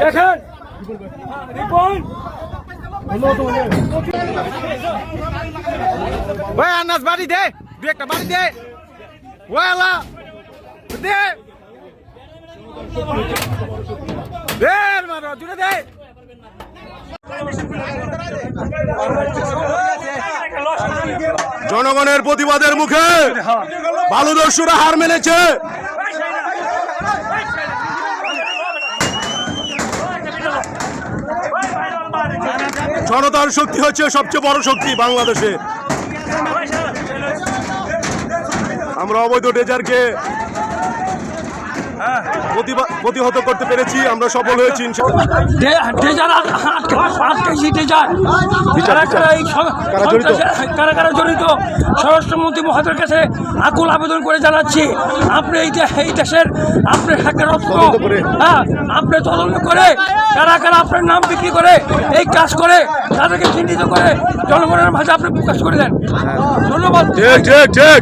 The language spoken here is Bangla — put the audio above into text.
দেখেন। রিপন ওই আনাস বাড়ি দে দু একটা বাড়ি দে ওই আলা দে দে জনগণের প্রতিবাদের মুখে বালুদস্যুরা হার মেনেছে। জনতার শক্তি হচ্ছে সবচেয়ে বড় শক্তি বাংলাদেশে। আমরা অবৈধ ডেজারকে প্রতিহত করতে পেরেছি আমরা সফল হয়েছি কারা কারা জড়িত? কারা কারা জড়িত? স্বরাষ্ট্রমন্ত্রী মহাদের কাছে আকুল আবেদন করে জানাচ্ছি আপনি এই এই দেশের আপনি তদন্ত করে। হ্যাঁ আপনি তদন্ত করে কারা কারা আপনার নাম বিক্রি করে এই কাজ করে তাদেরকে চিহ্নিত করে জনগণের মাঝে আপনি প্রকাশ করে দেন। ধন্যবাদ। ঠিক ঠিক ঠিক।